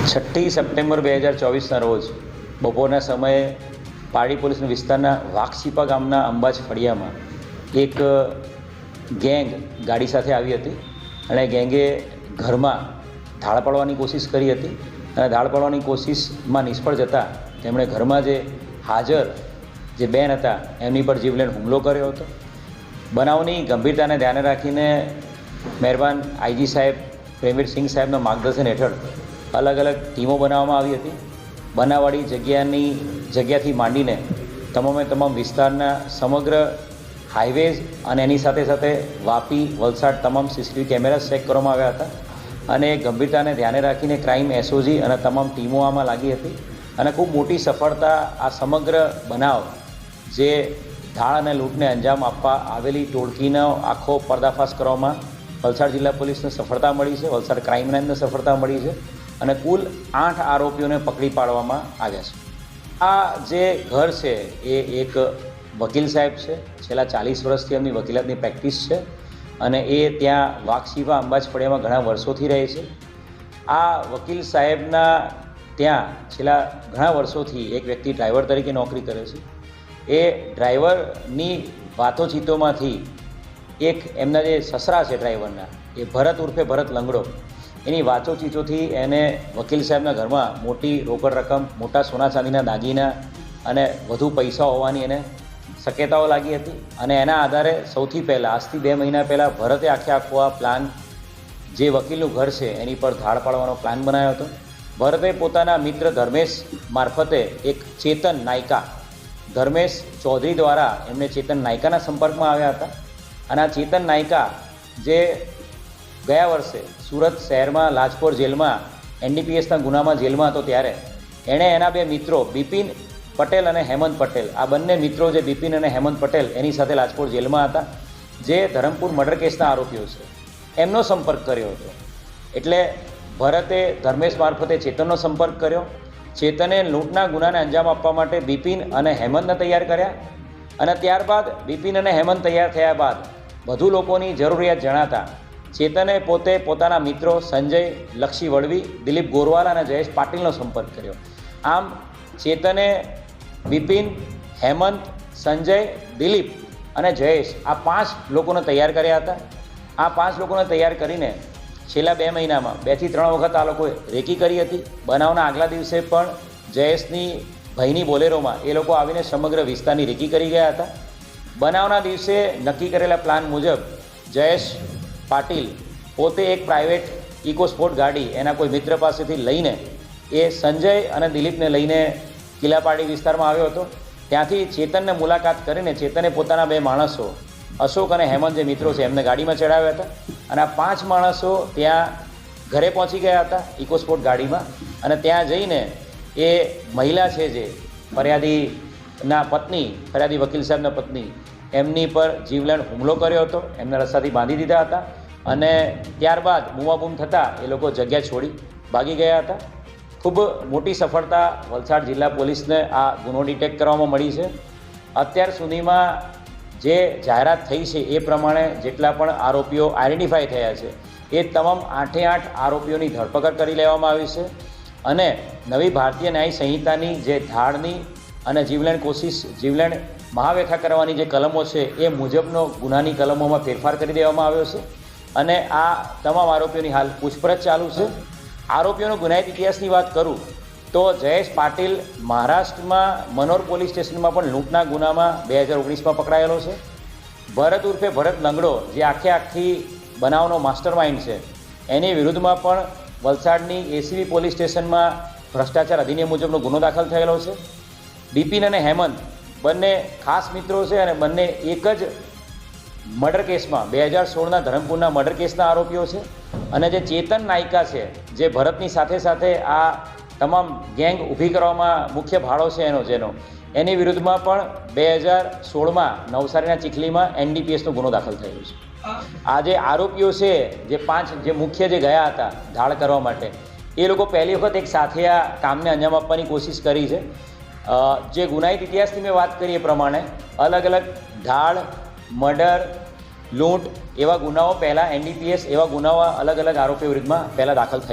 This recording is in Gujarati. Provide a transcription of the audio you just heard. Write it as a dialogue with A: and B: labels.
A: છઠ્ઠી સપ્ટેમ્બર બે હજાર ચોવીસના રોજ બપોરના સમયે પારડી પોલીસ વિસ્તારના વાઘછીપા ગામના અંબાજ ફળિયામાં એક ગેંગ ગાડી સાથે આવી હતી અને ગેંગે ઘરમાં ધાળ પાડવાની કોશિશ કરી હતી અને ધાળ પાડવાની કોશિશમાં નિષ્ફળ જતાં તેમણે ઘરમાં જે હાજર જે બેન હતા એમની પર જીવલેણ હુમલો કર્યો હતો. બનાવની ગંભીરતાને ધ્યાને રાખીને મહેરબાન આઈજી સાહેબ પ્રેમવીર સિંઘ સાહેબના માર્ગદર્શન હેઠળ અલગ અલગ ટીમો બનાવવામાં આવી હતી. બનાવવાળી જગ્યાની, જગ્યાથી માંડીને તમામે તમામ વિસ્તારના સમગ્ર હાઈવેઝ અને એની સાથે સાથે વાપી, વલસાડ તમામ સીસીટીવી કેમેરા ચેક કરવામાં આવ્યા હતા. અને ગંભીરતાને ધ્યાને રાખીને ક્રાઇમ એસઓજી અને તમામ ટીમો આમાં લાગી હતી. અને ખૂબ મોટી સફળતા આ સમગ્ર બનાવ જે ધાળ અને લૂંટને અંજામ આપવા આવેલી ટોળકીનો આખો પર્દાફાશ કરવામાં વલસાડ જિલ્લા પોલીસને સફળતા મળી છે. વલસાડ ક્રાઇમ બ્રાન્ચને સફળતા મળી છે. અને કુલ આઠ આરોપીઓને પકડી પાડવામાં આવ્યા છે. આ જે ઘર છે, એ એક વકીલ સાહેબ છે. છેલ્લા ચાલીસ વર્ષથી એમની વકીલાતની પ્રેક્ટિસ છે અને એ ત્યાં વાકશીવા અંબાજ ફળિયામાં ઘણા વર્ષોથી રહે છે. આ વકીલ સાહેબના ત્યાં છેલ્લા ઘણા વર્ષોથી એક વ્યક્તિ ડ્રાઈવર તરીકે નોકરી કરે છે. એ ડ્રાઈવરની વાતોચીતોમાંથી એક એમના જે સસરા છે ડ્રાઈવરના, એ ભરત ઉર્ફે ભરત લંગડો એની વાતોચીતોથી એને વકીલ સાહેબના ઘરમાં મોટી રોકડ રકમ, મોટા સોના ચાંદીના દાગીના અને વધુ પૈસા હોવાની એને શક્યતાઓ લાગી હતી. અને એના આધારે સૌથી પહેલાં, આજથી બે મહિના પહેલાં ભરતે આખે આખો આ પ્લાન જે વકીલનું ઘર છે, એની પર ધાડ પાડવાનો પ્લાન બનાવ્યો હતો. ભરતે પોતાના મિત્ર ધર્મેશ મારફતે એક ચેતન નાયકા, ધર્મેશ ચૌધરી દ્વારા એમને ચેતન નાયકાના સંપર્કમાં આવ્યા હતા. અને આ ચેતન નાયકા જે ગયા વર્ષે સુરત શહેરમાં, લાજપોર જેલમાં, એનડીપીએસના ગુનામાં જેલમાં હતો ત્યારે. એણે એના બે મિત્રો, બિપિન પટેલ અને હેમંત પટેલ, આ બંને મિત્રો જે બિપિન અને હેમંત પટેલ, એની સાથે લાજપોર જેલમાં હતા, જે ધરમપુર મર્ડર કેસના આરોપીઓ છે. એમનો સંપર્ક કર્યો હતો. એટલે ભરતે ધર્મેશ મારફતે ચેતનનો સંપર્ક કર્યો. ચેતને લૂંટના ગુનાને અંજામ આપવા માટે બિપિન અને હેમંતને તૈયાર કર્યા અને ત્યારબાદ બિપિન અને હેમંત તૈયાર થયા બાદ વધુ લોકોની જરૂરિયાત જણાતા ચેતને પોતે પોતાના મિત્રો સંજય, લક્ષી વળવી, દિલીપ ગોરવાલા અને જયેશ પાટીલનો સંપર્ક કર્યો. આમ ચેતને, બિપિન, હેમંત, સંજય, દિલીપ અને જયેશ આ પાંચ લોકોને તૈયાર કર્યા હતા. આ પાંચ લોકોને તૈયાર કરીને છેલ્લા બે મહિનામાં બેથી ત્રણ વખત આ લોકોએ રેકી કરી હતી. બનાવના આગલા દિવસે પણ જયેશની ભાઈની બોલેરોમાં એ લોકો આવીને સમગ્ર વિસ્તારની રેકી કરી ગયા હતા. બનાવના દિવસે નક્કી કરેલા પ્લાન મુજબ જયેશ પાટીલ પોતે એક પ્રાઇવેટ ઇકો સ્પોર્ટ ગાડી એના કોઈ મિત્ર પાસેથી લઈને એ સંજય અને દિલીપને લઈને કિલ્લાપાડી વિસ્તારમાં આવ્યો હતો. ત્યાંથી ચેતનને મુલાકાત કરીને ચેતને પોતાના બે માણસો, અશોક અને હેમંત જે મિત્રો છે, એમને ગાડીમાં ચડાવ્યા હતા. અને આ પાંચ માણસો ત્યાં ઘરે પહોંચી ગયા હતા ઇકોસ્પોર્ટ ગાડીમાં. અને ત્યાં જઈને એ મહિલા છે જે, ફરિયાદીના પત્ની, ફરિયાદી વકીલ સાહેબના પત્ની, એમની પર જીવલેણ હુમલો કર્યો હતો. એમને રસ્તાથી બાંધી દીધા હતા. અને ત્યારબાદ બૂમાબૂમ થતાં એ લોકો જગ્યા છોડી ભાગી ગયા હતા. ખૂબ મોટી સફળતા વલસાડ જિલ્લા પોલીસને આ ગુનો ડિટેક્ટ કરવામાં મળી છે. અત્યાર સુધીમાં જે જાહેરાત થઈ છે એ પ્રમાણે જેટલા પણ આરોપીઓ આઈડેન્ટિફાઈ થયા છે, એ તમામ આઠે આઠ આરોપીઓની ધરપકડ કરી લેવામાં આવી છે. અને નવી ભારતીય ન્યાય સંહિતાની જે ધાડની અને જીવલેણ કોશિશ, જીવલેણ મહાવ્યથા કરવાની જે કલમો છે એ મુજબનો ગુનાની કલમોમાં ફેરફાર કરી દેવામાં આવ્યો છે. અને આ તમામ આરોપીઓની હાલ પૂછપરછ ચાલુ છે. આરોપીઓનો ગુનાહિત ઇતિહાસની વાત કરું, તો જયેશ પાટીલ મહારાષ્ટ્રમાં મનોર પોલીસ સ્ટેશનમાં પણ લૂંટના ગુનામાં બે હજાર ઓગણીસમાં પકડાયેલો છે. ભરત ઉર્ફે ભરત લંગડો, જે આખે આખી બનાવનો માસ્ટર માઇન્ડ છે, એની વિરુદ્ધમાં પણ વલસાડની એસીબી પોલીસ સ્ટેશનમાં ભ્રષ્ટાચાર અધિનિયમ મુજબનો ગુનો દાખલ થયેલો છે. બિપિન અને હેમંત બંને ખાસ મિત્રો છે અને બંને એક જ મર્ડર કેસમાં, બે હજાર સોળના ધરમપુરના મર્ડર કેસના આરોપીઓ છે અને જે ચેતન નાયકા છે, જે ભરતની સાથે સાથે આ તમામ ગેંગ ઊભી કરવામાં મુખ્ય ભાડો છે એનો, જેનો. એની વિરુદ્ધમાં પણ બે હજાર સોળમાં નવસારીના ચીખલીમાં એનડીપીએસનો ગુનો દાખલ થયેલો છે. આ જે આરોપીઓ છે, જે પાંચ, જે મુખ્ય જે ગયા હતા ધાડ કરવા માટે, એ લોકો પહેલી વખત એક સાથે આ કામને અંજામ આપવાની કોશિશ કરી છે. જે ગુનાહિત ઇતિહાસની મેં વાત કરી એ પ્રમાણે, અલગ અલગ ધાડ મર્ડર, લૂંટ એવા ગુનાઓ પહેલાં એનડીપીએસ એવા ગુનાઓ અલગ અલગ આરોપીઓ વિરુદ્ધમાં પહેલાં દાખલ થયા.